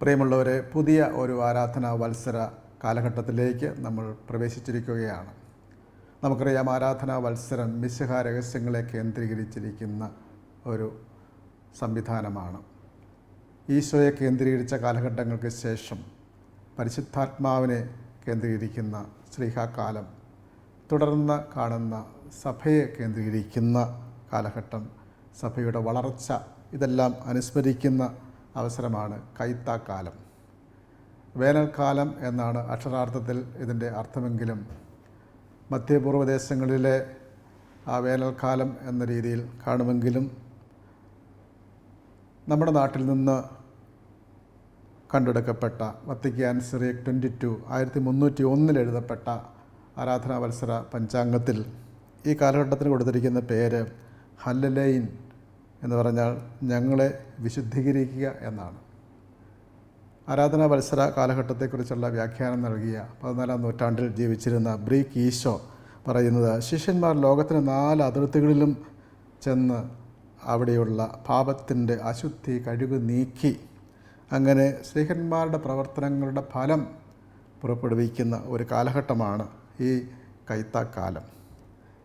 പ്രിയമുള്ളവരെ പുതിയ ഒരു ആരാധനാ വത്സര കാലഘട്ടത്തിലേക്ക് നമ്മൾ പ്രവേശിച്ചിരിക്കുകയാണ്. നമുക്കറിയാം ആരാധനാ വത്സരം മിശിഹ രഹസ്യങ്ങളെ കേന്ദ്രീകരിച്ചിരിക്കുന്ന ഒരു സംവിധാനമാണ്. ഈശോയെ കേന്ദ്രീകരിച്ച കാലഘട്ടങ്ങൾക്ക് ശേഷം പരിശുദ്ധാത്മാവിനെ കേന്ദ്രീകരിക്കുന്ന ശ്രീഹാകാലം തുടർന്ന് കാണുന്ന സഭയെ കേന്ദ്രീകരിക്കുന്ന കാലഘട്ടം സഭയുടെ വളർച്ച ഇതെല്ലാം അനുസ്മരിക്കുന്ന അവസരമാണ് കൈത്താക്കാലം. വേനൽക്കാലം എന്നാണ് അക്ഷരാർത്ഥത്തിൽ ഇതിന്റെ അർത്ഥമെങ്കിലും. മധ്യപൂർവ ദേശങ്ങളിലെ ആ വേനൽക്കാലം എന്ന രീതിയിൽ കാണുമെങ്കിലും നമ്മുടെ നാട്ടിൽ നിന്ന് കണ്ടെടുക്കപ്പെട്ട വത്തിക്കാൻ സിറിയക് ട്വന്റി ടു ആയിരത്തി മുന്നൂറ്റി ഒന്നിൽ എഴുതപ്പെട്ട ആരാധനാ വത്സര പഞ്ചാംഗത്തിൽ ഈ കാലഘട്ടത്തിന് കൊടുത്തിരിക്കുന്ന പേര് ഹല്ലലൈൻ എന്ന് പറഞ്ഞാൽ ഞങ്ങളെ വിശുദ്ധീകരിക്കുക എന്നാണ്. ആരാധനാ മത്സര കാലഘട്ടത്തെക്കുറിച്ചുള്ള വ്യാഖ്യാനം നൽകിയ പതിനാലാം നൂറ്റാണ്ടിൽ ജീവിച്ചിരുന്ന ബ്രീക്ക് ഈശോ പറയുന്നത് ശിഷ്യന്മാർ ലോകത്തിന് നാല് അതിർത്തികളിലും ചെന്ന് അവിടെയുള്ള പാപത്തിന്റെ അശുദ്ധി കഴിവ് നീക്കി. അങ്ങനെ സ്ത്രീഹന്മാരുടെ പ്രവർത്തനങ്ങളുടെ ഫലം പുറപ്പെടുവിക്കുന്ന ഒരു കാലഘട്ടമാണ് ഈ കൈത്താക്കാലം.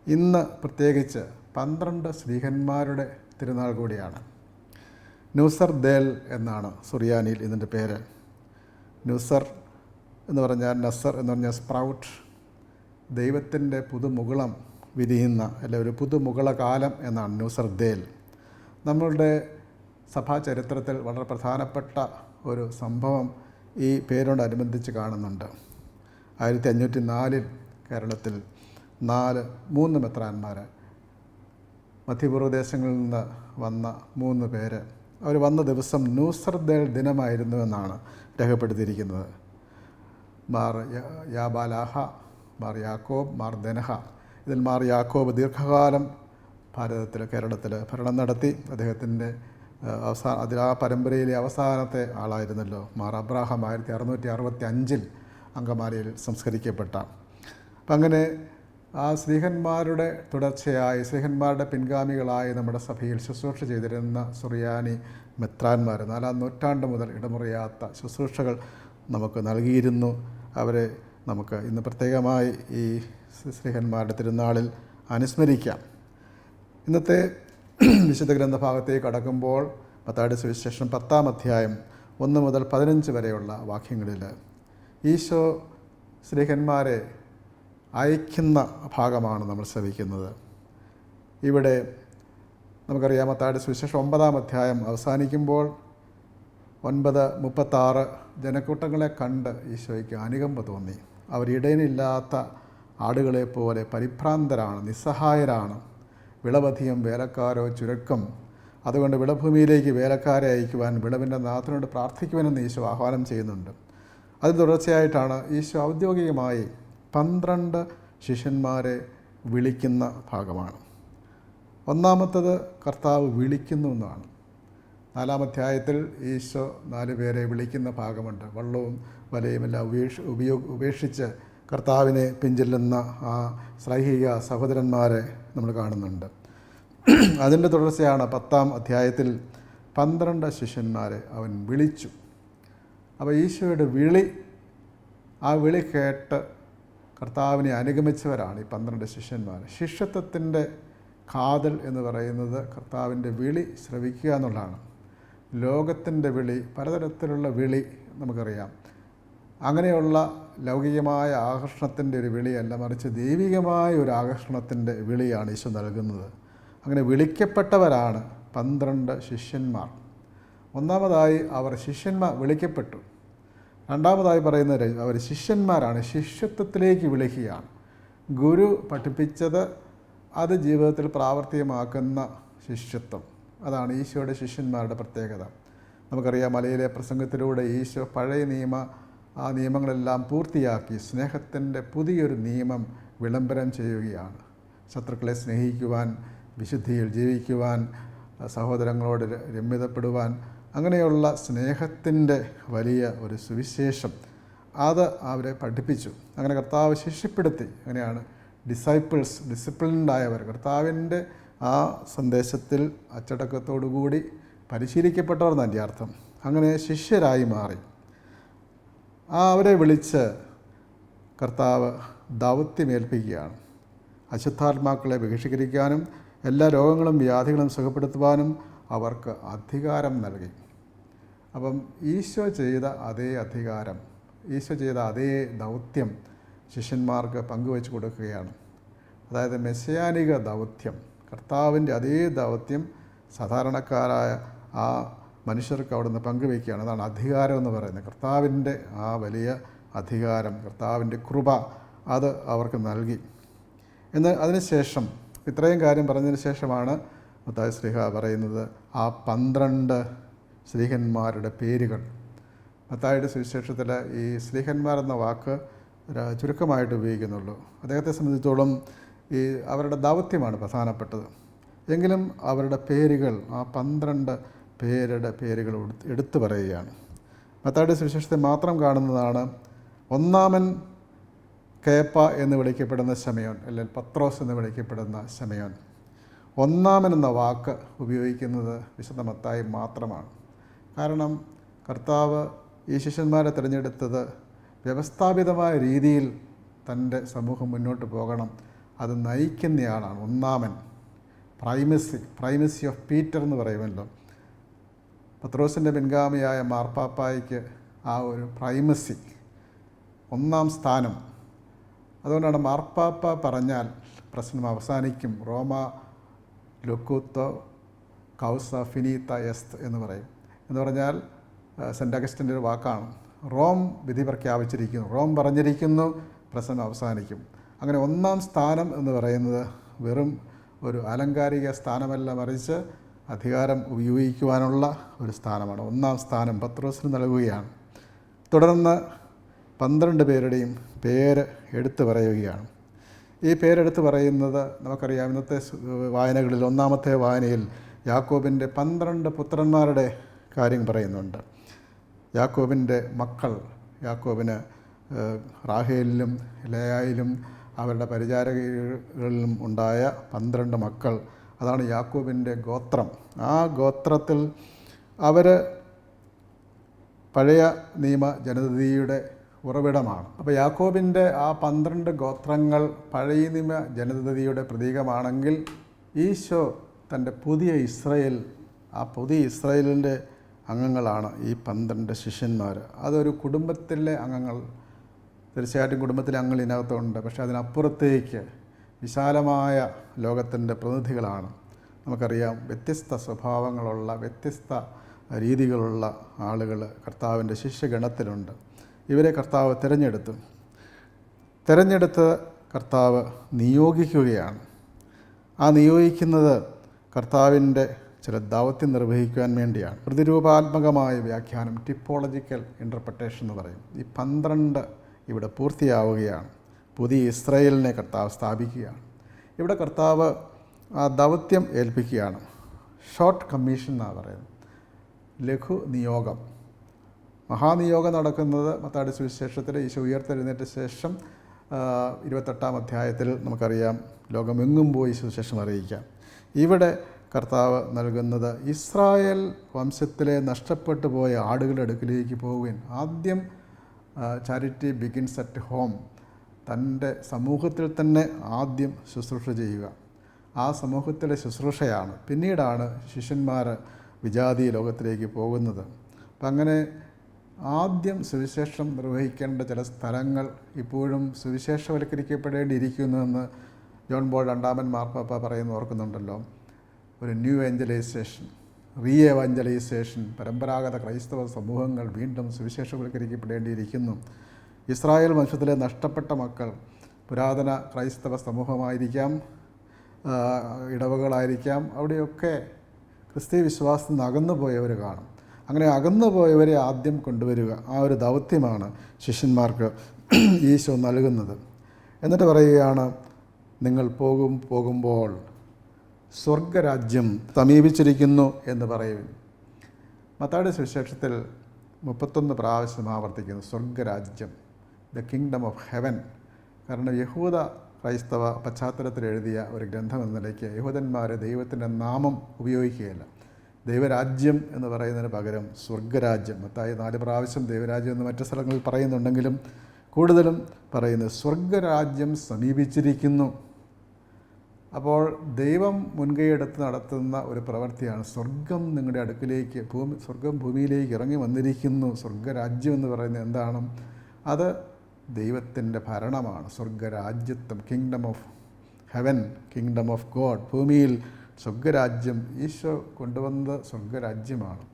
ഇന്ന് പ്രത്യേകിച്ച് പന്ത്രണ്ട് സ്ത്രീഹന്മാരുടെ തിരുനാൾ കൂടിയാണ്. ന്യൂസർ ദേൽ എന്നാണ് സുറിയാനിയിൽ ഇതിന്റെ പേര്. ന്യൂസർ എന്ന് പറഞ്ഞാൽ നസർ എന്ന് പറഞ്ഞാൽ സ്പ്രൗട്ട്. ദൈവത്തിന്റെ പുതുമുകുളം വിരിയുന്ന അല്ലെ ഒരു പുതുമുകുള കാലം എന്നാണ് ന്യൂസർ ദേൽ. നമ്മളുടെ സഭാ ചരിത്രത്തിൽ വളരെ പ്രധാനപ്പെട്ട ഒരു സംഭവം ഈ പേരോടനുബന്ധിച്ച് കാണുന്നുണ്ട്. ആയിരത്തി അഞ്ഞൂറ്റി നാലിൽ കേരളത്തിൽ നാല് മൂന്ന് മെത്രാന്മാർ മധ്യപൂർവ ദേശങ്ങളിൽ നിന്ന് വന്ന മൂന്ന് പേര്. അവർ വന്ന ദിവസം ന്യൂസർദേൽ ദിനമായിരുന്നു എന്നാണ് രേഖപ്പെടുത്തിയിരിക്കുന്നത്. മാർ യാബാലാഹ മാർ യാക്കോബ് മാർ ദനഹ. ഇതിൽ മാർ യാക്കോബ് ദീർഘകാലം ഭാരതത്തിൽ കേരളത്തിൽ ഭരണം നടത്തി. അദ്ദേഹത്തിന്റെ അവസാന അതിൽ ആ പരമ്പരയിലെ അവസാനത്തെ ആളായിരുന്നല്ലോ. മാർ അബ്രാഹാം ആയിരത്തി അറുന്നൂറ്റി അറുപത്തി അഞ്ചിൽ അങ്കമാലിയിൽ സംസ്കരിക്കപ്പെട്ട. അപ്പം അങ്ങനെ ആ സ്നേഹന്മാരുടെ തുടർച്ചയായി സ്നേഹന്മാരുടെ പിൻഗാമികളായി നമ്മുടെ സഭയിൽ ശുശ്രൂഷ ചെയ്തിരുന്ന സുറിയാനി മെത്രാന്മാർ നാലാം നൂറ്റാണ്ട് മുതൽ ഇടമുറിയാത്ത ശുശ്രൂഷകൾ നമുക്ക് നൽകിയിരുന്നു. അവരെ നമുക്ക് ഇന്ന് പ്രത്യേകമായി ഈ സ്നേഹന്മാരുടെ തിരുനാളിൽ അനുസ്മരിക്കാം. ഇന്നത്തെ വിശുദ്ധ ഗ്രന്ഥഭാഗത്തേക്ക് കടക്കുമ്പോൾ പത്താടി സുവിശേഷം പത്താം അധ്യായം ഒന്ന് മുതൽ പതിനഞ്ച് വരെയുള്ള വാക്യങ്ങളിൽ ഈശോ സ്ത്രീഹന്മാരെ അയക്കുന്ന ഭാഗമാണ് നമ്മൾ ശ്രവിക്കുന്നത്. ഇവിടെ നമുക്കറിയാം മത്താടി സുവിശേഷം ഒമ്പതാം അധ്യായം അവസാനിക്കുമ്പോൾ ഒൻപത് മുപ്പത്താറ് ജനക്കൂട്ടങ്ങളെ കണ്ട് ഈശോയ്ക്ക് അനുകമ്പ തോന്നി. അവരിടയിലില്ലാത്ത ആടുകളെ പോലെ പരിഭ്രാന്തരാണ് നിസ്സഹായരാണ്. വിളവധികം വേലക്കാരോ ചുരുക്കം. അതുകൊണ്ട് വിളഭൂമിയിലേക്ക് വേലക്കാരെ അയക്കുവാൻ വിളവിന്റെ നാഥനോട് പ്രാർത്ഥിക്കുവാനെന്ന് ഈശോ ആഹ്വാനം ചെയ്യുന്നുണ്ട്. അതിന് തുടർച്ചയായിട്ടാണ് ഈശോ ഔദ്യോഗികമായി പന്ത്രണ്ട് ശിഷ്യന്മാരെ വിളിക്കുന്ന ഭാഗമാണ്. ഒന്നാമത്തത് കർത്താവ് വിളിക്കുന്നു എന്നാണ്. നാലാം അധ്യായത്തിൽ ഈശോ നാല് പേരെ വിളിക്കുന്ന ഭാഗമുണ്ട്. വള്ളവും വലയുമെല്ലാം ഉപേക്ഷ ഉപയോഗ ഉപേക്ഷിച്ച് കർത്താവിനെ പിഞ്ചെല്ലുന്ന ആ സ്ലൈഹിക സഹോദരന്മാരെ നമ്മൾ കാണുന്നുണ്ട്. അതിന്റെ തുടർച്ചയാണ് പത്താം അധ്യായത്തിൽ പന്ത്രണ്ട് ശിഷ്യന്മാരെ അവൻ വിളിച്ചു. അപ്പോൾ ഈശോയുടെ വിളി ആ വിളി കേട്ട് കർത്താവിനെ അനുഗമിച്ചവരാണ് ഈ പന്ത്രണ്ട് ശിഷ്യന്മാർ. ശിഷ്യത്വത്തിന്റെ കാതൽ എന്ന് പറയുന്നത് കർത്താവിന്റെ വിളി ശ്രവിക്കുക എന്നുള്ളതാണ്. ലോകത്തിന്റെ വിളി പലതരത്തിലുള്ള വിളി നമുക്കറിയാം. അങ്ങനെയുള്ള ലൗകികമായ ആകർഷണത്തിന്റെ ഒരു വിളിയല്ല മറിച്ച് ദൈവികമായ ഒരു ആകർഷണത്തിന്റെ വിളിയാണ് ഈശോ നൽകുന്നത്. അങ്ങനെ വിളിക്കപ്പെട്ടവരാണ് പന്ത്രണ്ട് ശിഷ്യന്മാർ. ഒന്നാമതായി അവർ ശിഷ്യന്മാർ വിളിക്കപ്പെട്ടു. രണ്ടാമതായി പറയുന്നത് അവർ ശിഷ്യന്മാരാണ്. ശിഷ്യത്വത്തിലേക്ക് വിളിക്കുകയാണ്. ഗുരു പഠിപ്പിച്ചത് അത് ജീവിതത്തിൽ പ്രാവർത്തികമാക്കുന്ന ശിഷ്യത്വം. അതാണ് ഈശോയുടെ ശിഷ്യന്മാരുടെ പ്രത്യേകത. നമുക്കറിയാം മലയിലെ പ്രസംഗത്തിലൂടെ ഈശോ പഴയ നിയമ ആ നിയമങ്ങളെല്ലാം പൂർത്തിയാക്കി സ്നേഹത്തിന്റെ പുതിയൊരു നിയമം വിളംബരം ചെയ്യുകയാണ്. ശത്രുക്കളെ സ്നേഹിക്കുവാൻ വിശുദ്ധിയിൽ ജീവിക്കുവാൻ സഹോദരങ്ങളോട് രമ്യതപ്പെടുവാൻ അങ്ങനെയുള്ള സ്നേഹത്തിന്റെ വലിയ ഒരു സുവിശേഷം. അത് അവരെ പഠിപ്പിച്ചു. അങ്ങനെ കർത്താവ് ശിഷ്യപ്പെടുത്തി. അങ്ങനെയാണ് ഡിസൈപ്പിൾസ് ഡിസിപ്ലിൻഡായവർ കർത്താവിന്റെ ആ സന്ദേശത്തിൽ അച്ചടക്കത്തോടുകൂടി പരിശീലിക്കപ്പെട്ടവർ എന്നതിന്റെ അർത്ഥം. അങ്ങനെ ശിഷ്യരായി മാറി. ആ അവരെ വിളിച്ച് കർത്താവ് ദൗത്യമേൽപ്പിക്കുകയാണ്. അശുദ്ധാത്മാക്കളെ ബഹിഷ്കരിക്കാനും എല്ലാ രോഗങ്ങളും വ്യാധികളും സുഖപ്പെടുത്തുവാനും അവർക്ക് അധികാരം നൽകി. അപ്പം ഈശോ ചെയ്ത അതേ അധികാരം ഈശോ ചെയ്ത അതേ ദൗത്യം ശിഷ്യന്മാർക്ക് പങ്കുവെച്ച് കൊടുക്കുകയാണ്. അതായത് മെസ്സിയാനിക ദൗത്യം കർത്താവിന്റെ അതേ ദൗത്യം സാധാരണക്കാരായ ആ മനുഷ്യർക്ക് അവിടുന്ന് പങ്കുവയ്ക്കുകയാണ് അതാണ് അധികാരം എന്ന് പറയുന്നത്. കർത്താവിന്റെ ആ വലിയ അധികാരം കർത്താവിന്റെ കൃപ അത് അവർക്ക് നൽകി. എന്ന് അതിനുശേഷം ഇത്രയും കാര്യം പറഞ്ഞതിന് ശേഷമാണ് മുത്തായ ശ്രീഹ പറയുന്നത് ആ പന്ത്രണ്ട് ശ്രീഹന്മാരുടെ പേരുകൾ. മത്തായുടെ സുവിശേഷത്തിൽ ഈ സ്ലീഹന്മാർ എന്ന വാക്ക് ചുരുക്കമായിട്ട് ഉപയോഗിക്കുന്നുള്ളൂ. അദ്ദേഹത്തെ സംബന്ധിച്ചോളം ഈ അവരുടെ ദൗത്യമാണ് പ്രധാനപ്പെട്ടത്. എങ്കിലും അവരുടെ പേരുകൾ ആ പന്ത്രണ്ട് പേരുടെ പേരുകൾ എടുത്തു പറയുകയാണ്. മത്തായുടെ സുവിശേഷത്തെ മാത്രം കാണുന്നതാണ് ഒന്നാമൻ കേപ്പ എന്ന് വിളിക്കപ്പെടുന്ന ശമയോൻ അല്ലെങ്കിൽ പത്രോസ് എന്ന് വിളിക്കപ്പെടുന്ന ശമയോൻ. ഒന്നാമൻ എന്ന വാക്ക് ഉപയോഗിക്കുന്നത് വിശുദ്ധ മത്തായി മാത്രമാണ്. കാരണം കർത്താവ് ഈ ശിഷ്യന്മാരെ തിരഞ്ഞെടുത്തത് വ്യവസ്ഥാപിതമായ രീതിയിൽ തന്റെ സമൂഹം മുന്നോട്ട് പോകണം. അത് നയിക്കുന്നയാളാണ് ഒന്നാമൻ. പ്രൈമസി പ്രൈമസി ഓഫ് പീറ്റർ എന്ന് പറയുമല്ലോ. പത്രോസിന്റെ പിൻഗാമിയായ മാർപ്പാപ്പായ്ക്ക് ആ ഒരു പ്രൈമസി ഒന്നാം സ്ഥാനം. അതുകൊണ്ടാണ് മാർപ്പാപ്പ പറഞ്ഞാൽ പ്രശ്നം അവസാനിക്കും. റോമ ലുക്കൂത്തോ കൗസ ഫിനീത്ത എസ്ത് എന്ന് പറയും. എന്ന് പറഞ്ഞാൽ ആ, സെന്റ് അഗസ്റ്റിന്റെ ഒരു വാക്കാണ്. റോം വിധി പ്രഖ്യാപിച്ചിരിക്കുന്നു. റോം പറഞ്ഞിരിക്കുന്നു പ്രസംഗം അവസാനിക്കും. അങ്ങനെ ഒന്നാം സ്ഥാനം എന്ന് പറയുന്നത് വെറും ഒരു അലങ്കാരിക സ്ഥാനമല്ല മറിച്ച് അധികാരം ഉപയോഗിക്കുവാനുള്ള ഒരു സ്ഥാനമാണ്. ഒന്നാം സ്ഥാനം പത്രോസിന് നൽകുകയാണ്. തുടർന്ന് പന്ത്രണ്ട് പേരുടെയും പേര് എടുത്തു പറയുകയാണ്. ഈ പേരെടുത്ത് പറയുന്നത് നമുക്കറിയാം ഇന്നത്തെ വായനകളിൽ ഒന്നാമത്തെ വായനയിൽ യാക്കോബിന്റെ പന്ത്രണ്ട് പുത്രന്മാരുടെ കാര്യം പറയുന്നുണ്ട്. യാക്കോബിന്റെ മക്കൾ യാക്കോബിന് റാഹേലിലും ലേയായിലും അവരുടെ പരിചാരകളിലും ഉണ്ടായ പന്ത്രണ്ട് മക്കൾ. അതാണ് യാക്കോബിന്റെ ഗോത്രം. ആ ഗോത്രത്തിൽ അവർ പഴയ നിയമ ജനതയുടെ ഉറവിടമാണ്. അപ്പോൾ യാക്കോബിന്റെ ആ പന്ത്രണ്ട് ഗോത്രങ്ങൾ പഴയ നിയമ ജനതയുടെ പ്രതീകമാണെങ്കിൽ ഈശോ തന്റെ പുതിയ ഇസ്രയേൽ ആ പുതിയ ഇസ്രയേലിന്റെ അംഗങ്ങളാണ് ഈ പന്ത്രണ്ട് ശിഷ്യന്മാർ അതൊരു കുടുംബത്തിലെ അംഗങ്ങൾ തീർച്ചയായിട്ടും കുടുംബത്തിലെ അംഗങ്ങൾ ഇതിനകത്തുണ്ട്. പക്ഷേ അതിനപ്പുറത്തേക്ക് വിശാലമായ ലോകത്തിന്റെ പ്രതിനിധികളാണ്. നമുക്കറിയാം വ്യത്യസ്ത സ്വഭാവങ്ങളുള്ള വ്യത്യസ്ത രീതികളുള്ള ആളുകൾ കർത്താവിന്റെ ശിഷ്യഗണത്തിലുണ്ട്. ഇവരെ കർത്താവ് തിരഞ്ഞെടുത്തു. തിരഞ്ഞെടുത്ത് കർത്താവ് നിയോഗിക്കുകയാണ്. ആ നിയോഗിക്കുന്നത് കർത്താവിന്റെ ചില ദൗത്യം നിർവഹിക്കുവാൻ വേണ്ടിയാണ്. പ്രതിരൂപാത്മകമായ വ്യാഖ്യാനം ടിപ്പോളജിക്കൽ ഇന്റർപ്രട്ടേഷൻ എന്ന് പറയും. ഈ പന്ത്രണ്ട് ഇവിടെ പൂർത്തിയാവുകയാണ്. പുതിയ ഇസ്രയേലിനെ കർത്താവ് സ്ഥാപിക്കുകയാണ്. ഇവിടെ കർത്താവ് ആ ദൗത്യം ഏൽപ്പിക്കുകയാണ്. ഷോർട്ട് കമ്മീഷൻ എന്നാണ് പറയുന്നത്. ലഘു നിയോഗം. മഹാനിയോഗം നടക്കുന്നത് മത്താടി സുവിശേഷത്തിൽ ഈശോ ഉയർത്തെഴുന്നേറ്റ ശേഷം ഇരുപത്തെട്ടാം അധ്യായത്തിൽ നമുക്കറിയാം. ലോകമെങ്ങും പോയി സുവിശേഷം അറിയിക്കാം. ഇവിടെ കർത്താവ് നൽകുന്നത്. ഇസ്രായേൽ വംശത്തിലെ നഷ്ടപ്പെട്ടു പോയ ആടുകളുടെ അടുക്കിലേക്ക് പോകുവാൻ. ആദ്യം ചാരിറ്റി ബിഗിൻസ് അറ്റ് ഹോം തന്റെ സമൂഹത്തിൽ തന്നെ ആദ്യം ശുശ്രൂഷ ചെയ്യുക. ആ സമൂഹത്തിലെ ശുശ്രൂഷയാണ്. പിന്നീടാണ് ശിഷ്യന്മാർ വിജാതി ലോകത്തിലേക്ക് പോകുന്നത്. അപ്പം അങ്ങനെ ആദ്യം സുവിശേഷം നിർവഹിക്കേണ്ട ചില സ്ഥലങ്ങൾ ഇപ്പോഴും സുവിശേഷവൽക്കരിക്കപ്പെടേണ്ടിയിരിക്കുന്നുവെന്ന് ജോൺ ബോൾ രണ്ടാമൻ മാർപ്പാപ്പ പറയുന്ന ഓർക്കുന്നുണ്ടല്ലോ. ഒരു ന്യൂ എഞ്ചലൈസേഷൻ റീ എവഞ്ചലൈസേഷൻ പരമ്പരാഗത ക്രൈസ്തവ സമൂഹങ്ങൾ വീണ്ടും സുവിശേഷവൽക്കരിക്കപ്പെടേണ്ടിയിരിക്കുന്നു. ഇസ്രായേൽ വംശത്തിലെ നഷ്ടപ്പെട്ട മക്കൾ പുരാതന ക്രൈസ്തവ സമൂഹമായിരിക്കാം ഇടവകളായിരിക്കാം. അവിടെയൊക്കെ ക്രിസ്തീയ വിശ്വാസത്തിൽ നിന്ന് അകന്നു പോയവർ കാണും. അങ്ങനെ അകന്നു പോയവരെ ആദ്യം കൊണ്ടുവരിക ആ ഒരു ദൗത്യമാണ് ശിഷ്യന്മാർക്ക് ഈശോ നൽകുന്നത്. എന്നിട്ട് പറയുകയാണ് നിങ്ങൾ പോകും പോകുമ്പോൾ സ്വർഗരാജ്യം സമീപിച്ചിരിക്കുന്നു എന്ന് പറയും മത്താടി സുവിശേഷത്തിൽ മുപ്പത്തൊന്ന് പ്രാവശ്യം ആവർത്തിക്കുന്നു. സ്വർഗരാജ്യം ദ കിങ്ഡം ഓഫ് ഹെവൻ കാരണം യഹൂദ ക്രൈസ്തവ പശ്ചാത്തലത്തിൽ എഴുതിയ ഒരു ഗ്രന്ഥം എന്ന നിലയ്ക്ക് യഹൂദന്മാർ ദൈവത്തിന്റെ നാമം ഉപയോഗിക്കുകയില്ല. ദൈവരാജ്യം എന്ന് പറയുന്നതിന് പകരം സ്വർഗരാജ്യം. മത്തായി നാല് പ്രാവശ്യം ദൈവരാജ്യം എന്ന് മറ്റു സ്ഥലങ്ങളിൽ പറയുന്നുണ്ടെങ്കിലും കൂടുതലും പറയുന്നത് സ്വർഗരാജ്യം സമീപിച്ചിരിക്കുന്നു. അപ്പോൾ ദൈവം മുൻകൈയെടുത്ത് നടത്തുന്ന ഒരു പ്രവൃത്തിയാണ് സ്വർഗം നിങ്ങളുടെ അടുക്കിലേക്ക് ഭൂമി സ്വർഗം ഭൂമിയിലേക്ക് ഇറങ്ങി വന്നിരിക്കുന്നു. സ്വർഗരാജ്യം എന്ന് പറയുന്നത് എന്താണ് അത് ദൈവത്തിന്റെ ഭരണമാണ്. സ്വർഗരാജ്യത്വം kingdom of heaven kingdom of God ഭൂമിയിൽ സ്വർഗരാജ്യം ഈശോ കൊണ്ടുവന്ന സ്വർഗരാജ്യമാണ്.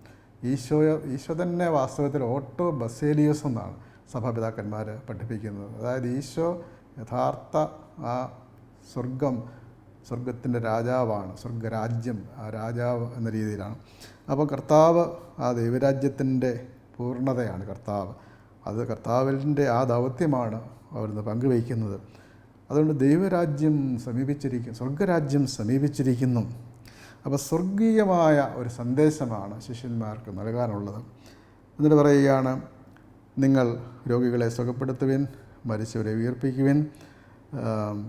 ഈശോയെ ഈശോ തന്നെ വാസ്തവത്തിൽ ഓട്ടോ ബസേലിയസ് എന്നാണ് സഭാപിതാക്കന്മാർ പഠിപ്പിക്കുന്നത്. അതായത് ഈശോ യഥാർത്ഥ ആ സ്വർഗം സ്വർഗത്തിന്റെ രാജാവാണ് സ്വർഗരാജ്യം ആ രാജാവ് എന്ന രീതിയിലാണ്. അപ്പോൾ കർത്താവ് ആ ദൈവരാജ്യത്തിന്റെ പൂർണതയാണ് കർത്താവ്. അത് കർത്താവിന്റെ ആ ദൗത്യമാണ് അവിടുന്ന് പങ്കുവയ്ക്കുന്നത്. അതുകൊണ്ട് ദൈവരാജ്യം സമീപിച്ചിരിക്കും സ്വർഗരാജ്യം സമീപിച്ചിരിക്കുന്നു. അപ്പോൾ സ്വർഗീയമായ ഒരു സന്ദേശമാണ് ശിഷ്യന്മാർക്ക് നൽകാനുള്ളത്. എന്നിട്ട് പറയുകയാണ് നിങ്ങൾ രോഗികളെ സുഖപ്പെടുത്തുവിൻ മരിച്ചവരെ ഉയർപ്പിക്കുവിൻ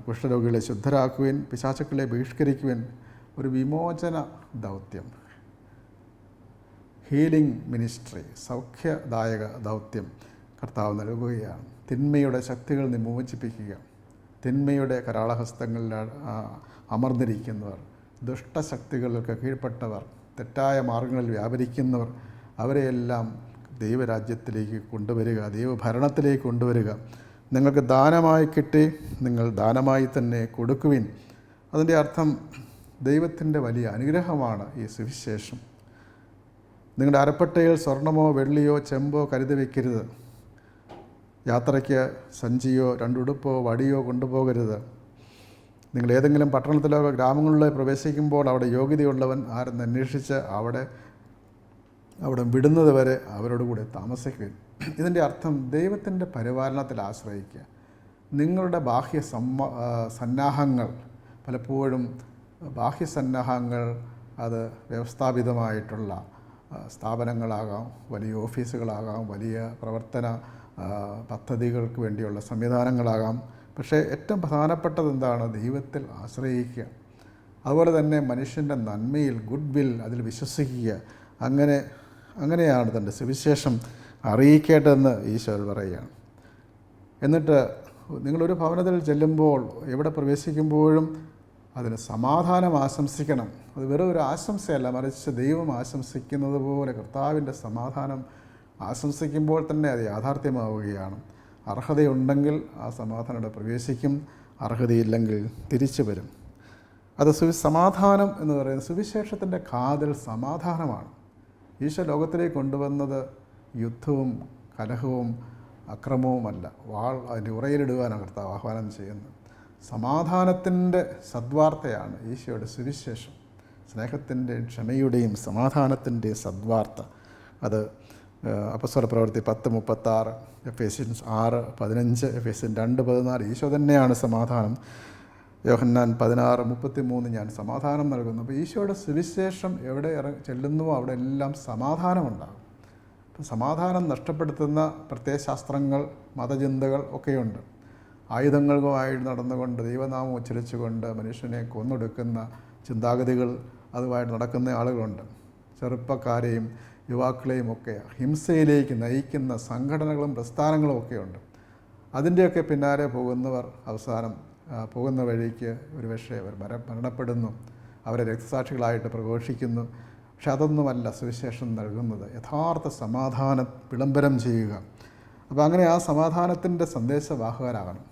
കുഷ്ഠരോഗികളെ ശുദ്ധരാക്കുവിൻ പിശാചുക്കളെ ബഹിഷ്കരിക്കുവിൻ ഒരു വിമോചന ദൗത്യം. ഹീലിംഗ് മിനിസ്ട്രി സൗഖ്യദായക ദൗത്യം. കർത്താവ് നൽകുകയാണ്. തിന്മയുടെ ശക്തികൾ നിമോചിപ്പിക്കുക തിന്മയുടെ കരാളഹസ്തങ്ങളിൽ അമർന്നിരിക്കുന്നവർ ദുഷ്ടശക്തികൾക്ക് കീഴ്പ്പെട്ടവർ തെറ്റായ മാർഗങ്ങളിൽ വ്യാപരിക്കുന്നവർ അവരെയെല്ലാം ദൈവരാജ്യത്തിലേക്ക് കൊണ്ടുവരിക ദൈവഭരണത്തിലേക്ക് കൊണ്ടുവരിക. നിങ്ങൾക്ക് ദാനമായി കിട്ടി നിങ്ങൾ ദാനമായി തന്നെ കൊടുക്കുവിൻ. അതിന്റെ അർത്ഥം ദൈവത്തിന്റെ വലിയ അനുഗ്രഹമാണ് ഈ സുവിശേഷം. നിങ്ങളുടെ അരപ്പട്ടയിൽ സ്വർണമോ വെള്ളിയോ ചെമ്പോ കരുതി വയ്ക്കരുത് യാത്രയ്ക്ക് സഞ്ചിയോ രണ്ടുടുപ്പോ വടിയോ കൊണ്ടുപോകരുത്. നിങ്ങൾ ഏതെങ്കിലും പട്ടണത്തിലോ ഗ്രാമങ്ങളിലോ പ്രവേശിക്കുമ്പോൾ അവിടെ യോഗ്യതയുള്ളവൻ ആരെന്ന് അന്വേഷിച്ച് അവിടെ അവിടെ വിടുന്നത് വരെ അവരോട് കൂടെ താമസിക്കുകയും ഇതിന്റെ അർത്ഥം ദൈവത്തിന്റെ പരിപാലനത്തിൽ ആശ്രയിക്കുക. നിങ്ങളുടെ ബാഹ്യ സമ്മ സന്നാഹങ്ങൾ പലപ്പോഴും ബാഹ്യ സന്നാഹങ്ങൾ അത് വ്യവസ്ഥാപിതമായിട്ടുള്ള സ്ഥാപനങ്ങളാകാം വലിയ ഓഫീസുകളാകാം വലിയ പ്രവർത്തന പദ്ധതികൾക്ക് വേണ്ടിയുള്ള സംവിധാനങ്ങളാകാം. പക്ഷേ ഏറ്റവും പ്രധാനപ്പെട്ടത് എന്താണ്? ദൈവത്തിൽ ആശ്രയിക്കുക. അതുപോലെ തന്നെ മനുഷ്യന്റെ നന്മയിൽ ഗുഡ് വിൽ അതിൽ വിശ്വസിക്കുക. അങ്ങനെ അങ്ങനെയാണ് തന്റെ സുവിശേഷം. അറിയിക്കേണ്ടതെന്ന് ഈശോ പറയുകയാണ്. എന്നിട്ട് നിങ്ങളൊരു ഭവനത്തിൽ ചെല്ലുമ്പോൾ എവിടെ പ്രവേശിക്കുമ്പോഴും അതിന് സമാധാനം ആശംസിക്കണം. അത് വെറും ഒരു ആശംസയല്ല മറിച്ച് ദൈവം ആശംസിക്കുന്നത് പോലെ കർത്താവിന്റെ സമാധാനം ആശംസിക്കുമ്പോൾ തന്നെ അത് യാഥാർത്ഥ്യമാവുകയാണ്. അർഹതയുണ്ടെങ്കിൽ ആ സമാധാനം ഇവിടെ പ്രവേശിക്കും അർഹതയില്ലെങ്കിൽ തിരിച്ചു വരും. അത് സുവി സമാധാനം എന്ന് പറയുന്നത് സുവിശേഷത്തിന്റെ കാതൽ സമാധാനമാണ്. ഈശോ ലോകത്തിലേക്ക് കൊണ്ടുവന്നത് യുദ്ധവും കലഹവും അക്രമവുമല്ല. വാൾ അതിന്റെ ഉറയിലിടുവാനാണ് കർത്താവ് ആഹ്വാനം ചെയ്യുന്നത്. സമാധാനത്തിന്റെ സദ്വാർത്തയാണ് ഈശോയുടെ സുവിശേഷം. സ്നേഹത്തിന്റെ ക്ഷമയുടെയും സമാധാനത്തിന്റെ സദ്വാർത്ത. അത് അപസ്വര പ്രവൃത്തി പത്ത് മുപ്പത്താറ് എഫ് എസിൻസ് ആറ് പതിനഞ്ച് എഫ് എസിൻ രണ്ട് പതിനാറ് ഈശോ തന്നെയാണ് സമാധാനം. യോഹന്നാൻ പതിനാറ് മുപ്പത്തി മൂന്ന് ഞാൻ സമാധാനം നൽകുന്നു. അപ്പോൾ ഈശോയുടെ സുവിശേഷം എവിടെ ഇറ ചെല്ലുന്നുവോ അവിടെ എല്ലാം സമാധാനമുണ്ടാകും. അപ്പം സമാധാനം നഷ്ടപ്പെടുത്തുന്ന പ്രത്യയശാസ്ത്രങ്ങൾ മതചിന്തകൾ ഒക്കെയുണ്ട്. ആയുധങ്ങളുമായി നടന്നുകൊണ്ട് ദൈവനാമം ഉച്ചരിച്ചുകൊണ്ട് മനുഷ്യനെ കൊന്നൊടുക്കുന്ന ചിന്താഗതികൾ അതുമായിട്ട് നടക്കുന്ന ആളുകളുണ്ട്. ചെറുപ്പക്കാരെയും യുവാക്കളെയും ഒക്കെ ഹിംസയിലേക്ക് നയിക്കുന്ന സംഘടനകളും പ്രസ്ഥാനങ്ങളും ഒക്കെയുണ്ട്. അതിന്റെയൊക്കെ പിന്നാലെ പോകുന്നവർ അവസാനം പോകുന്ന വഴിക്ക് ഒരുപക്ഷെ അവർ മര മരണപ്പെടുന്നു. അവരെ രക്തസാക്ഷികളായിട്ട് പ്രഘോഷിക്കുന്നു. പക്ഷെ അതൊന്നുമല്ല സുവിശേഷം നൽകുന്നത്. യഥാർത്ഥ സമാധാന വിളംബരം ചെയ്യുക. അപ്പോൾ അങ്ങനെ ആ സമാധാനത്തിന്റെ സന്ദേശവാഹകരാകണം.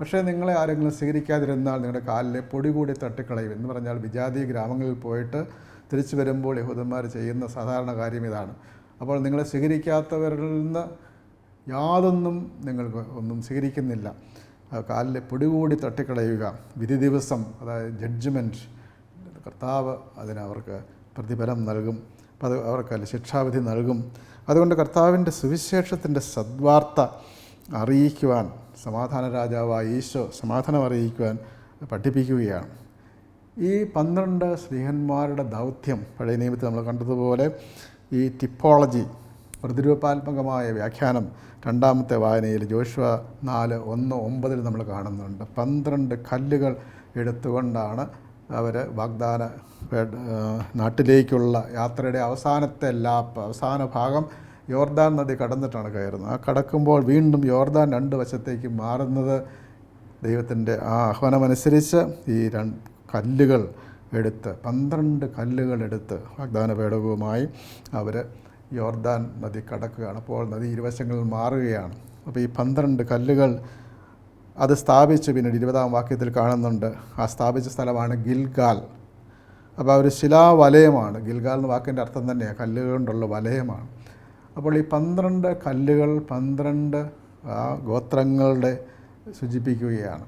പക്ഷേ നിങ്ങളെ ആരെങ്കിലും സ്വീകരിക്കാതിരുന്നാൽ നിങ്ങളുടെ കാലിലെ പൊടി കൂടി തട്ടിക്കളയും എന്ന് പറഞ്ഞാൽ വിജാതി ഗ്രാമങ്ങളിൽ പോയിട്ട് തിരിച്ചു വരുമ്പോൾ യഹൂദന്മാർ ചെയ്യുന്ന സാധാരണ കാര്യം ഇതാണ്. അപ്പോൾ നിങ്ങളെ സ്വീകരിക്കാത്തവരിൽ നിന്ന് യാതൊന്നും നിങ്ങൾക്ക് ഒന്നും സ്വീകരിക്കുന്നില്ല. കാലിലെ പൊടി കൂടി തട്ടിക്കളയുക. വിധി ദിവസം അതായത് ജഡ്ജ്മെന്റ് കർത്താവ് അതിന് അവർക്ക് പ്രതിഫലം നൽകും. അത് അവർക്കല്ല ശിക്ഷാവിധി നൽകും. അതുകൊണ്ട് കർത്താവിന്റെ സുവിശേഷത്തിന്റെ സദ്വാർത്ത അറിയിക്കുവാൻ സമാധാന രാജാവായ ഈശോ സമാധാനം അറിയിക്കുവാൻ പഠിപ്പിക്കുകയാണ്. ഈ പന്ത്രണ്ട് സ്ത്രീഹന്മാരുടെ ദൗത്യം പഴയ നിയമത്തിൽ നമ്മൾ കണ്ടതുപോലെ ഈ ടിപ്പോളജി പ്രതിരൂപാത്മകമായ വ്യാഖ്യാനം രണ്ടാമത്തെ വായനയിൽ ജോഷുവ നാല് ഒന്ന് ഒമ്പതിൽ നമ്മൾ കാണുന്നുണ്ട്. പന്ത്രണ്ട് കല്ലുകൾ എടുത്തുകൊണ്ടാണ് അവർ വാഗ്ദാന നാട്ടിലേക്കുള്ള യാത്രയുടെ അവസാനത്തെ ലാപ്പ് അവസാന ഭാഗം യോർദാൻ നദി കടന്നിട്ടാണ് കയറുന്നത്. ആ കടക്കുമ്പോൾ വീണ്ടും യോർദാൻ രണ്ട് വശത്തേക്ക് മാറുന്നത് ദൈവത്തിന്റെ ആ ആഹ്വാനമനുസരിച്ച് ഈ രണ്ട് കല്ലുകൾ എടുത്ത് പന്ത്രണ്ട് കല്ലുകൾ എടുത്ത് വാഗ്ദാന പേടകവുമായി അവർ യോർദാൻ നദി കടക്കുകയാണ്. അപ്പോൾ നദി ഇരുവശങ്ങളിൽ മാറുകയാണ്. അപ്പോൾ ഈ പന്ത്രണ്ട് കല്ലുകൾ അത് സ്ഥാപിച്ച് പിന്നീട് ഇരുപതാം വാക്യത്തിൽ കാണുന്നുണ്ട്. ആ സ്ഥാപിച്ച സ്ഥലമാണ് ഗിൽഗാൽ. അപ്പോൾ ആ ഒരു ശിലാവലയമാണ്. ഗിൽഗാൽ എന്ന വാക്കിന്റെ അർത്ഥം തന്നെയാണ് കല്ലുകൾ കൊണ്ടുള്ള വലയമാണ്. അപ്പോൾ ഈ പന്ത്രണ്ട് കല്ലുകൾ പന്ത്രണ്ട് ആ ഗോത്രങ്ങളുടെ സൂചിപ്പിക്കുകയാണ്.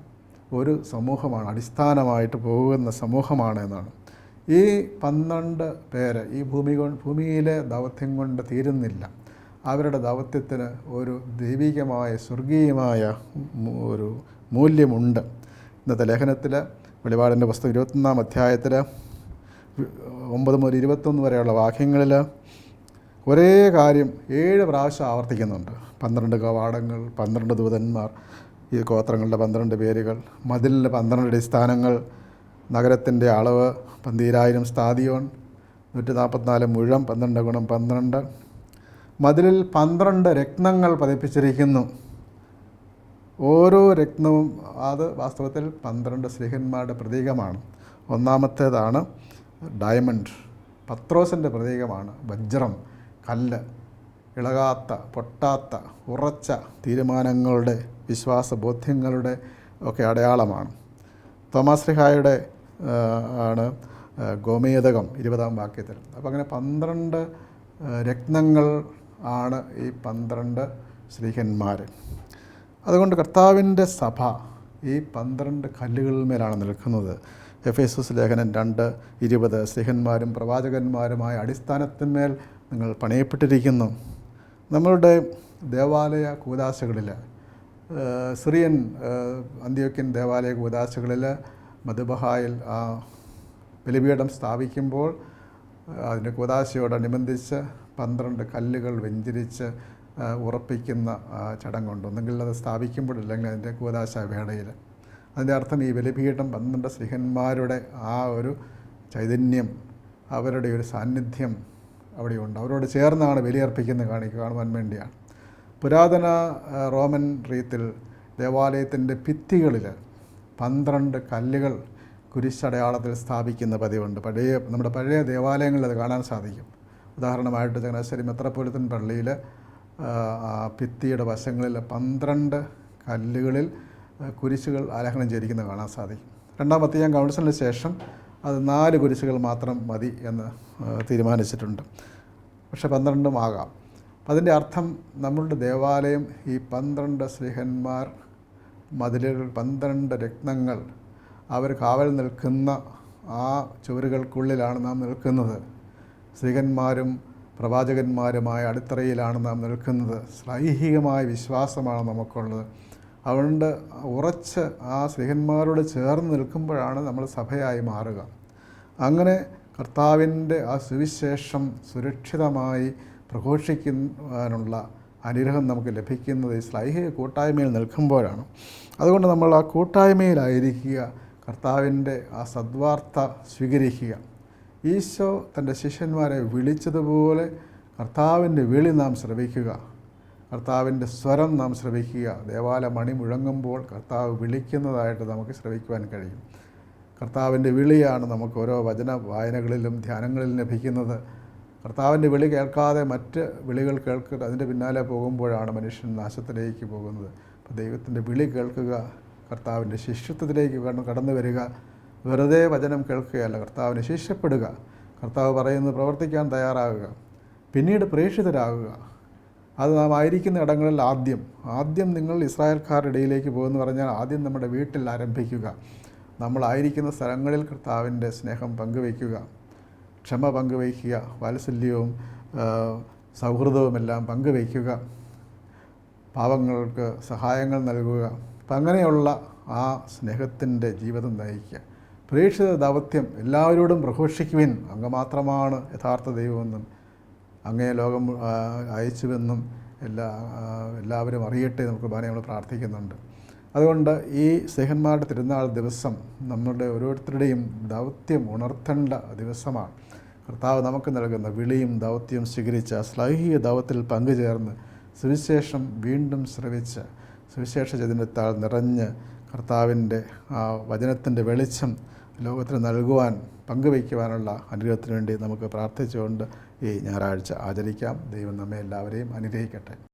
ഒരു സമൂഹമാണ് അടിസ്ഥാനമായിട്ട് പോകുന്ന സമൂഹമാണ് എന്നാണ്. ഈ പന്ത്രണ്ട് പേര് ഈ ഭൂമി ഭൂമിയിലെ ദൗത്യം കൊണ്ട് തീരുന്നില്ല. അവരുടെ ദൗത്യത്തിന് ഒരു ദൈവികമായ സ്വർഗീയമായ ഒരു മൂല്യമുണ്ട്. ഇന്നത്തെ ലേഖനത്തിൽ വെളിപാടിന്റെ പുസ്തകം ഇരുപത്തൊന്നാം അധ്യായത്തിൽ ഒമ്പത് മുതൽ ഇരുപത്തൊന്ന് വരെയുള്ള വാക്യങ്ങളിൽ ഒരേ കാര്യം ഏഴ് പ്രാവശ്യം ആവർത്തിക്കുന്നുണ്ട്. പന്ത്രണ്ട് കവാടങ്ങൾ പന്ത്രണ്ട് ദൂതന്മാർ ഈ ഗോത്രങ്ങളുടെ പന്ത്രണ്ട് പേരുകൾ മതിലിന്റെ പന്ത്രണ്ട് അടിസ്ഥാനങ്ങൾ നഗരത്തിന്റെ അളവ് പന്തീരായിരം സ്ഥാതിയോൺ നൂറ്റി നാൽപ്പത്തിനാല് മുഴം പന്ത്രണ്ട് ഗുണം പന്ത്രണ്ട് മതിലിൽ പന്ത്രണ്ട് രത്നങ്ങൾ പതിപ്പിച്ചിരിക്കുന്നു. ഓരോ രത്നവും അത് വാസ്തവത്തിൽ പന്ത്രണ്ട് സ്ലിഹന്മാരുടെ പ്രതീകമാണ്. ഒന്നാമത്തേതാണ് ഡയമണ്ട്. പത്രോസിന്റെ പ്രതീകമാണ് വജ്രം കല്ല് ഇളകാത്ത പൊട്ടാത്ത ഉറച്ച തീരുമാനങ്ങളുടെ വിശ്വാസബോധ്യങ്ങളുടെ ഒക്കെ അടയാളമാണ്. ആ, ആണ് ഗോമേതകം ഇരുപതാം വാക്യത്തിൽ. അപ്പോൾ അങ്ങനെ പന്ത്രണ്ട് രത്നങ്ങൾ ആണ് ഈ പന്ത്രണ്ട് സ്ത്രീഹന്മാർ അതുകൊണ്ട് കർത്താവിന്റെ സഭ ഈ പന്ത്രണ്ട് കല്ലുകളിന്മേലാണ് നിൽക്കുന്നത്. എഫ് എസ് ലേഖനം രണ്ട് ഇരുപത്. സ്ത്രീഹന്മാരും പ്രവാചകന്മാരുമായ അടിസ്ഥാനത്തിന്മേൽ നിങ്ങൾ പണിയപ്പെട്ടിരിക്കുന്നു. നമ്മളുടെ ദേവാലയ കൂതാശകളിൽ സിറിയൻ അന്ത്യോക്യൻ ദേവാലയ കൂതാശകളിൽ മധുബഹായിൽ ബലിപീഠം സ്ഥാപിക്കുമ്പോൾ അതിന്റെ കൂതാശയോടനുബന്ധിച്ച് പന്ത്രണ്ട് കല്ലുകൾ വെഞ്ചരിച്ച് ഉറപ്പിക്കുന്ന ചടങ്ങുണ്ട്. ഒന്നെങ്കിൽ അത് സ്ഥാപിക്കുമ്പോഴില്ലെങ്കിൽ അതിന്റെ കൂതാശ വേളയിൽ അതിന്റെ അർത്ഥം ഈ ബലിപീഠം പന്ത്രണ്ട് സ്ത്രീഹന്മാരുടെ ആ ഒരു ചൈതന്യം അവരുടെ ഒരു സാന്നിധ്യം അവിടെയുണ്ട്. അവരോട് ചേർന്നാണ് ബലിയർപ്പിക്കുന്നത് കാണി കാണുവാൻ വേണ്ടിയാണ്. പുരാതന റോമൻ റീത്തിൽ ദേവാലയത്തിന്റെ ഭിത്തികളിൽ പന്ത്രണ്ട് കല്ലുകൾ കുരിശടയാളത്തിൽ സ്ഥാപിക്കുന്ന പതിവുണ്ട്. പഴയ നമ്മുടെ പഴയ ദേവാലയങ്ങളിൽ അത് കാണാൻ സാധിക്കും. ഉദാഹരണമായിട്ട് ചങ്ങനാശ്ശേരി മെത്രപ്പൊലിത്തൻ പള്ളിയിൽ ഭിത്തിയുടെ വശങ്ങളിൽ പന്ത്രണ്ട് കല്ലുകളിൽ കുരിശുകൾ ആലേഖനം ചെയ്തിരിക്കുന്നത് കാണാൻ സാധിക്കും. രണ്ടാമത്തെ ഞാൻ കൗൺസിലിന് ശേഷം അത് നാല് കുരിശുകൾ മാത്രം മതി എന്ന് തീരുമാനിച്ചിട്ടുണ്ട്. പക്ഷേ പന്ത്രണ്ടും ആകാം. അതിന്റെ അർത്ഥം നമ്മളുടെ ദേവാലയം ഈ പന്ത്രണ്ട് സ്ലിഹന്മാർ മതിലുകൾ പന്ത്രണ്ട് രത്നങ്ങൾ അവർ കാവൽ നിൽക്കുന്ന ആ ചുവരുകൾക്കുള്ളിലാണ് നാം നിൽക്കുന്നത്. സ്ത്രീകന്മാരും പ്രവാചകന്മാരുമായ അടിത്തറയിലാണ് നാം നിൽക്കുന്നത്. ശ്ലൈഹികമായ വിശ്വാസമാണ് നമുക്കുള്ളത്. അതുകൊണ്ട് ഉറച്ച് ആ സ്ത്രീകന്മാരോട് ചേർന്ന് നിൽക്കുമ്പോഴാണ് നമ്മൾ സഭയായി മാറുക. അങ്ങനെ കർത്താവിന്റെ ആ സുവിശേഷം സുരക്ഷിതമായി പ്രഘോഷിക്കുവാനുള്ള അനുഗ്രഹം നമുക്ക് ലഭിക്കുന്നത് ഈ സ്ലൈഹിക കൂട്ടായ്മയിൽ നിൽക്കുമ്പോഴാണ്. അതുകൊണ്ട് നമ്മൾ ആ കൂട്ടായ്മയിലായിരിക്കുക. കർത്താവിന്റെ ആ സദ്വാർത്ത സ്വീകരിക്കുക. ഈശോ തന്റെ ശിഷ്യന്മാരെ വിളിച്ചതുപോലെ കർത്താവിന്റെ വിളി നാം ശ്രവിക്കുക. കർത്താവിന്റെ സ്വരം നാം ശ്രവിക്കുക. ദേവാല മണി മുഴങ്ങുമ്പോൾ കർത്താവ് വിളിക്കുന്നതായിട്ട് നമുക്ക് ശ്രവിക്കുവാൻ കഴിയും. കർത്താവിന്റെ വിളിയാണ് നമുക്ക് ഓരോ വചന വായനകളിലും ധ്യാനങ്ങളിലും ലഭിക്കുന്നത്. കർത്താവിന്റെ വിളി കേൾക്കാതെ മറ്റ് വിളികൾ കേൾക്കുക അതിന്റെ പിന്നാലെ പോകുമ്പോഴാണ് മനുഷ്യൻ നാശത്തിലേക്ക് പോകുന്നത്. അപ്പോൾ ദൈവത്തിന്റെ വിളി കേൾക്കുക കർത്താവിന്റെ ശിഷ്യത്വത്തിലേക്ക് കടന്നു വരിക. വെറുതെ വചനം കേൾക്കുകയല്ല കർത്താവിനെ ശിഷ്യപ്പെടുക. കർത്താവ് പറയുന്നത് പ്രവർത്തിക്കാൻ തയ്യാറാകുക. പിന്നീട് പ്രേക്ഷിതരാകുക. അത് നാം ആയിരിക്കുന്ന ഇടങ്ങളിൽ ആദ്യം. ആദ്യം നിങ്ങൾ ഇസ്രായേൽക്കാരുടെ ഇടയിലേക്ക് പോകുമെന്ന് പറഞ്ഞാൽ ആദ്യം നമ്മുടെ വീട്ടിൽ ആരംഭിക്കുക. നമ്മളായിരിക്കുന്ന സ്ഥലങ്ങളിൽ കർത്താവിന്റെ സ്നേഹം പങ്കുവയ്ക്കുക. ക്ഷമ പങ്കുവയ്ക്കുക. വാത്സല്യവും സൗഹൃദവുമെല്ലാം പങ്കുവയ്ക്കുക. പാവങ്ങൾക്ക് സഹായങ്ങൾ നൽകുക. അപ്പം അങ്ങനെയുള്ള ആ സ്നേഹത്തിന്റെ ജീവിതം നയിക്കുക. പ്രേക്ഷിത ദൗത്യം എല്ലാവരോടും പ്രഘോഷിക്കുവിൻ. അങ്ങ് മാത്രമാണ് യഥാർത്ഥ ദൈവമെന്നും അങ്ങേ ലോകം അയച്ചുവെന്നും എല്ലാ എല്ലാവരും അറിയട്ടെ നമുക്ക് ബാനെ നമ്മൾ പ്രാർത്ഥിക്കുന്നുണ്ട്. അതുകൊണ്ട് ഈ സ്നേഹന്മാരുടെ തിരുനാൾ ദിവസം നമ്മളുടെ ഓരോരുത്തരുടെയും ദൗത്യം ഉണർത്തേണ്ട ദിവസമാണ്. കർത്താവ് നമുക്ക് നൽകുന്ന വിളിയും ദൗത്യവും സ്വീകരിച്ച ശ്ലൈഹിക ദൗത്യത്തിൽ പങ്കുചേർന്ന് സുവിശേഷം വീണ്ടും ശ്രവിച്ച് സുവിശേഷ ചൈതന്യത്താൽ നിറഞ്ഞ് കർത്താവിന്റെ ആ വചനത്തിന്റെ വെളിച്ചം ലോകത്തിന് നൽകുവാൻ പങ്കുവയ്ക്കുവാനുള്ള അനുഗ്രഹത്തിന് വേണ്ടി നമുക്ക് പ്രാർത്ഥിച്ചുകൊണ്ട് ഈ ഞായറാഴ്ച ആചരിക്കാം. ദൈവം നമ്മെ എല്ലാവരെയും അനുഗ്രഹിക്കട്ടെ.